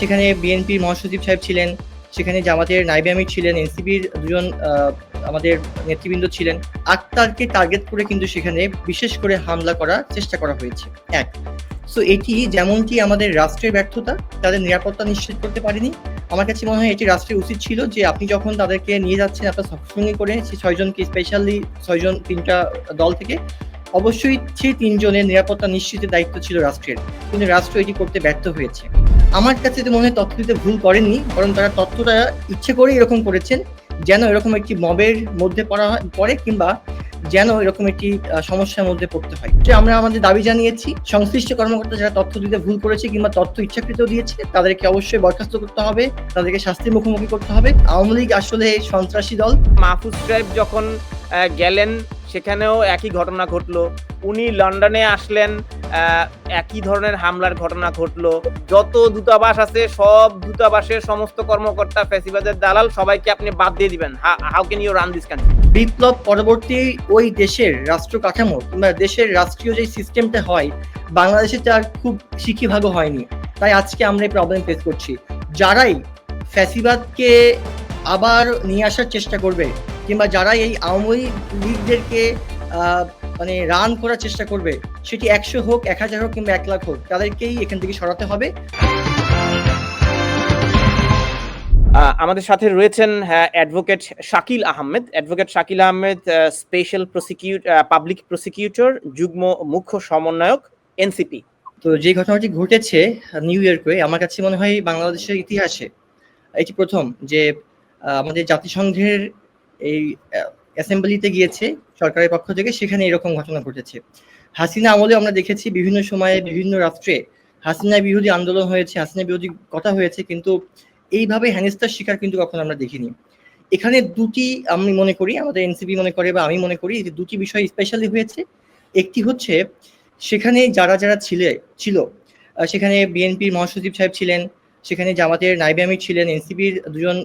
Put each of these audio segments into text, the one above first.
সেখানে বিএনপির মহাসচিব সাহেব ছিলেন, সেখানে জামাতের নাইবে আমির ছিলেন, এনসিপির দুজন আমাদের নেতৃবৃন্দ ছিলেন। আক্তারকে টার্গেট করে কিন্তু সেখানে বিশেষ করে হামলা করার চেষ্টা করা হয়েছে। এক সো এটি যেমনটি আমাদের রাষ্ট্রের ব্যর্থতা, তাদের নিরাপত্তা নিশ্চিত করতে পারেনি। আমার কাছে মনে হয় এটি রাষ্ট্রের উচিত ছিল যে আপনি যখন তাদেরকে নিয়ে যাচ্ছেন, আপনার সঙ্গে করে সেই ছয়জনকে স্পেশালি ছয়জন, তিনটা দল থেকে, অবশ্যই সেই তিনজনের নিরাপত্তা নিশ্চিতের দায়িত্ব ছিল রাষ্ট্রের। কিন্তু রাষ্ট্র এটি করতে ব্যর্থ হয়েছে। আমার কাছে তো মনে হয় তথ্য দিতে ভুল করেননি, বরং তারা তথ্যটা ইচ্ছে করেই এরকম করেছেন, যেন এরকম একটি মবের মধ্যে পড়া পড়ে কিংবা যেন এরকম একটি সমস্যার মধ্যে পড়তে হয়। যে আমরা আমাদের দাবি জানিয়েছি, সংশ্লিষ্ট কর্মকর্তা যারা তথ্য দিতে ভুল করেছে কিংবা তথ্য ইচ্ছাকৃত দিয়েছে, তাদেরকে অবশ্যই বরখাস্ত করতে হবে, তাদেরকে শাস্তির মুখোমুখি করতে হবে। আওয়ামী লীগ আসলে সন্ত্রাসী দল। মাহফুজ সাহেব যখন গেলেন সেখানেও একই ঘটনা ঘটলো। উনি লন্ডনে আসলেন একই ধরনের হামলার ঘটনা ঘটলো। যত দূতাবাস আছে, সব দূতাবাসের সমস্ত কর্মকর্তা ফেসিবাদের দালাল, সবাইকে আপনি বাদ দিয়ে দিবেন। How can you run this country বিপ্লব পরবর্তী ওই দেশের রাষ্ট্র কাঠামো, কিংবা দেশের রাষ্ট্রীয় যে সিস্টেমটা হয়, বাংলাদেশে তার খুব শিখিভাগ হয়নি। তাই আজকে আমরা এই প্রবলেম ফেস করছি। যারাই ফ্যাসিবাদকে আবার নিয়ে আসার চেষ্টা করবে কিংবা যারা এই আওয়ামী লীগদেরকে মানে রান করার চেষ্টা করবে সেটি একশো হোক এক হাজার হোক কিংবা এক লাখ হোক তাদেরকেই এখান থেকে সরাতে হবে। আমাদের সাথে রয়েছেন advocate Shakil Ahmed. Advocate Shakil Ahmed special prosecute public prosecutor যুগ্ম মুখ্য সমন্বয়ক এনসিপি। তো যে ঘটনাটি ঘটেছে নিউ ইয়র্কে আমার কাছে মনে হয় বাংলাদেশের ইতিহাসে এটি প্রথম যে আমাদের জাতিসংঘের এই অ্যাসেম্বলিতে গিয়েছে, সরকারের পক্ষ থেকে, সেখানে এরকম ঘটনা ঘটেছে। হাসিনা আমলে আমরা দেখেছি বিভিন্ন সময়ে বিভিন্ন রাষ্ট্রে হাসিনা বিরোধী আন্দোলন হয়েছে, হাসিনা বিরোধী কথা হয়েছে, কিন্তু এইভাবে হেনস্থার শিকার কিন্তু কখনো আমরা দেখিনি। এখানে দুটি আমি মনে করি, আমাদের এনসিপি মনে করে বা আমি মনে করি, যে দুটি বিষয় স্পেশালি হয়েছে। একটি হচ্ছে, সেখানে যারা যারা ছিলে, ছিল সেখানে বিএনপির মহাসচিব সাহেব ছিলেন, সেখানে জামাতের নাইবে আমির ছিলেন, এনসিপির দুজন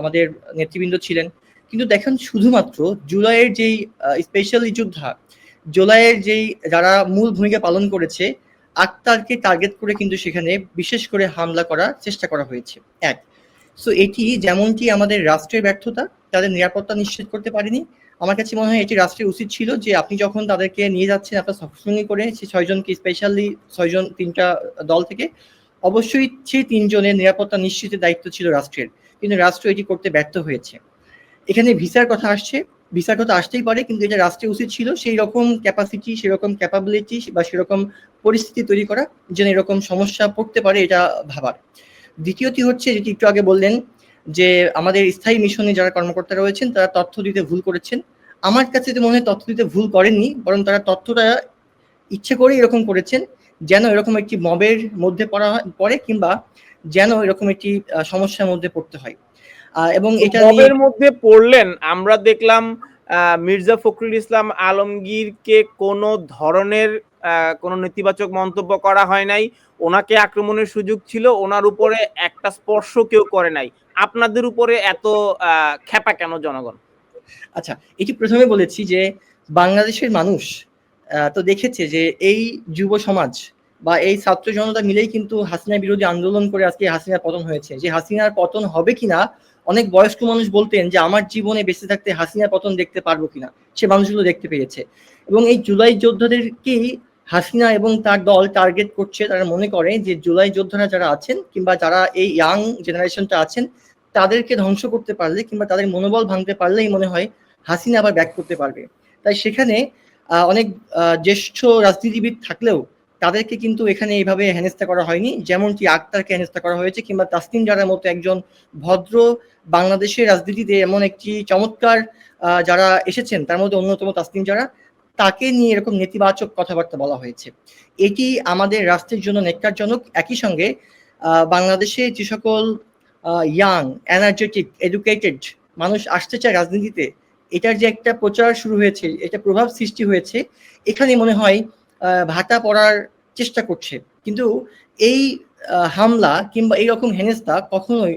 আমাদের নেতৃবৃন্দ ছিলেন কিন্তু দেখেন শুধুমাত্র জুলাইয়ের যেই স্পেশালি যোদ্ধা জুলাইয়ের যেই যারা মূল ভূমিকা পালন করেছে, আক্তারকে টার্গেট করে কিন্তু সেখানে বিশেষ করে হামলা করার চেষ্টা করা হয়েছে। এক সো এটি যেমনটি আমাদের রাষ্ট্রের ব্যর্থতা, তাদের নিরাপত্তা নিশ্চিত করতে পারেনি। আমার কাছে মনে হয় এটি রাষ্ট্রের উচিত ছিল যে আপনি যখন তাদেরকে নিয়ে যাচ্ছেন, আপনার সঙ্গে করে সে ছয়জনকে স্পেশালি ছয়জন, তিনটা দল থেকে, অবশ্যই সেই তিনজনের নিরাপত্তা নিশ্চিতের দায়িত্ব ছিল রাষ্ট্রের। কিন্তু রাষ্ট্র এটি করতে ব্যর্থ হয়েছে। এখানে ভিসার কথা আসছে, ভিসার কথা আসতেই পারে, কিন্তু এটা রাষ্ট্রের উচিত ছিল সেই রকম ক্যাপাসিটি সেরকম ক্যাপাবিলিটি বা সেরকম পরিস্থিতি তৈরি করা যেন এরকম সমস্যা পড়তে পারে এটা ভাবার। দ্বিতীয়টি হচ্ছে যেটি একটু আগে বললেন যে আমাদের স্থায়ী মিশনে যারা কর্মকর্তা রয়েছেন, তারা তথ্য দিতে ভুল করেছেন। আমার কাছে তো মনে হয় তথ্য দিতে ভুল করেননি, বরং তারা তথ্যটা ইচ্ছে করে এরকম করেছেন, যেন এরকম একটি মবের মধ্যে পড়া পড়ে কিংবা যেন এরকম একটি সমস্যার মধ্যে পড়তে হয়। এবং এটা মবের মধ্যে পড়লেন? আমরা দেখলাম আহ, মির্জা ফখরুল ইসলাম আলমগীরকে কোনো ধরনের কোনো নেতিবাচক মন্তব্য করা হয় নাই। ওনাকে আক্রমণের সুযোগ ছিল ওনার উপরে একটা স্পর্শ কেউ করে নাই। আপনাদের উপরে এত খেপা কেন জনগণ? আচ্ছা এটি প্রথমে বলেছি যে বাংলাদেশের মানুষ আহ, তো দেখেছে যে এই যুব সমাজ বা এই ছাত্র জনতা মিলেই কিন্তু হাসিনা বিরোধী আন্দোলন করে আজকে হাসিনার পতন হয়েছে। যে হাসিনার পতন হবে কিনা অনেক বয়স্ক মানুষ বলতেন যে, আমার জীবনে বেঁচে থাকতে হাসিনার পতন দেখতে পারব কিনা? সে মানুষগুলো দেখতে পেয়েছে। এবং এই জুলাই যোদ্ধাদেরকেই হাসিনা এবং তার দল টার্গেট করছে। তারা মনে করে যে, জুলাই যোদ্ধারা যারা আছেন কিংবা যারা এই ইয়াং জেনারেশনটা আছেন, তাদেরকে ধ্বংস করতে পারলে কিংবা তাদের মনোবল ভাঙতে পারলেই মনে হয় হাসিনা আবার ব্যাক করতে পারবে। তাই সেখানে অনেক জ্যেষ্ঠ রাজনীতিবিদ থাকলেও তাদেরকে কিন্তু এখানে এইভাবে হেনস্থা করা হয়নি। যেমনটি আক্তারকে হেনস্থা করা হয়েছে কিংবা তাসনিম জারার মতো একজন ভদ্র বাংলাদেশের রাজনীতিতে এমন একটি চমৎকার যারা এসেছেন, তার মধ্যে অন্যতম তাসনিম যারা তাকে নিয়ে এরকম নেতিবাচক কথাবার্তা বলা হয়েছে। এটি আমাদের রাষ্ট্রের জন্য নেককারজনক। একই সঙ্গে বাংলাদেশে যে সকল ইয়াং এনার্জেটিক এডুকেটেড মানুষ আসতে চায় রাজনীতিতে, এটার যে একটা প্রচার শুরু হয়েছে, এটা প্রভাব সৃষ্টি হয়েছে, এখানে মনে হয় ভাটা পড়ার চেষ্টা করছে। কিন্তু এই হামলা কিংবা এইরকম হেনস্থা কখনোই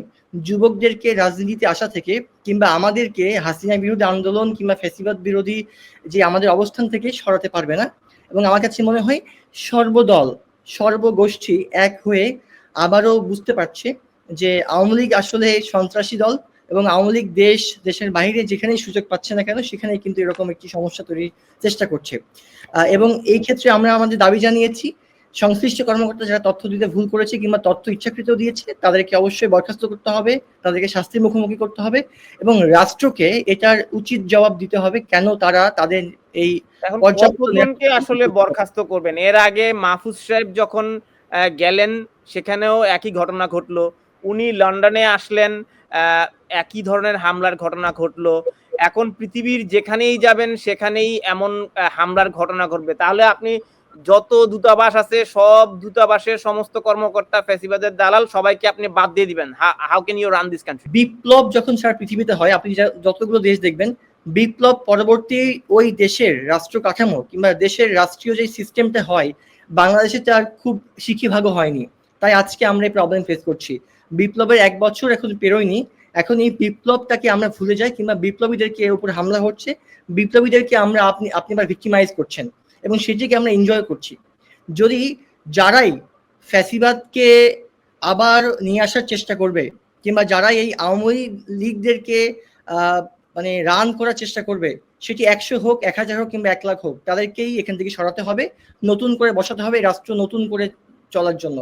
যুবকদেরকে রাজনীতিতে আসা থেকে কিংবা আমাদেরকে হাসিনা বিরোধী আন্দোলন কিংবা ফেসিবাদ বিরোধী যে আমাদের অবস্থান থেকে সরাতে পারবে না। এবং আমার কাছে মনে হয় সর্বদল, সর্বগোষ্ঠী এক হয়ে আবারও বুঝতে পারছে যে আওয়ামী লীগ আসলে সন্ত্রাসী দল এবং আওয়ামী লীগ দেশ, দেশের বাইরে যেখানেই সুযোগ পাচ্ছে না কেন সেখানেই কিন্তু এরকম একটি সমস্যা তৈরির চেষ্টা করছে। এবং এই ক্ষেত্রে আমরা আমাদের দাবি জানিয়েছি সংশ্লিষ্ট কর্মকর্তা যারা তথ্য দিতে ভুল করেছে কিংবা তথ্য ইচ্ছাকৃত দিয়েছে তাদেরকে অবশ্যই বরখাস্ত করতে হবে তাদেরকে শাস্তির মুখোমুখি করতে হবে এবং রাষ্ট্রকে এটার উচিত জবাব দিতে হবে কেন তারা তাদের এই এখন পর্যাপ্ত আসলে বরখাস্ত করবেন? এর আগে মাহফুজ সাহেব যখন গেলেন সেখানেও একই ঘটনা ঘটলো। উনি লন্ডনে আসলেন আহ, একই ধরনের হামলার ঘটনা ঘটলো। এখন পৃথিবীর যেখানেই যাবেন সেখানেই এমন হামলার ঘটনা ঘটবে। তাহলে আপনি যত দূতাবাস আছে, সব দূতাবাসের সমস্ত কর্মকর্তা ফেসিবাদের দালাল, সবাইকে আপনি বাদ দিয়ে দিবেন। How can you run this country বিপ্লব যখন সারা পৃথিবীতে হয়, আপনি যতগুলো দেশ দেখবেন, বিপ্লব পরবর্তী ওই দেশের রাষ্ট্র কাঠামো কিংবা দেশের রাষ্ট্রীয় যে সিস্টেমটা হয়, বাংলাদেশে তার খুব শিখিভাগও হয়নি। তাই আজকে আমরা এই প্রবলেম ফেস করছি। বিপ্লবের এক বছর এখন পেরোয়নি। এখন এই বিপ্লবটাকে আমরা ভুলে যাই কিংবা বিপ্লবীদেরকে এর উপর হামলা হচ্ছে। বিপ্লবীদেরকে আমরা আপনি আপনি আবার ভিক্টিমাইজ করছেন। এবং সেটিকে আমরা এনজয় করছি। যদি যারাই ফ্যাসিবাদকে আবার নিয়ে আসার চেষ্টা করবে, কিংবা যারাই এই আওয়ামী লীগদেরকে মানে রান করার চেষ্টা করবে, সেটি একশো হোক, এক হাজার হোক, কিংবা এক লাখ হোক, তাদেরকেই এখান থেকে সরাতে হবে, নতুন করে বসাতে হবে রাষ্ট্র নতুন করে চলার জন্য।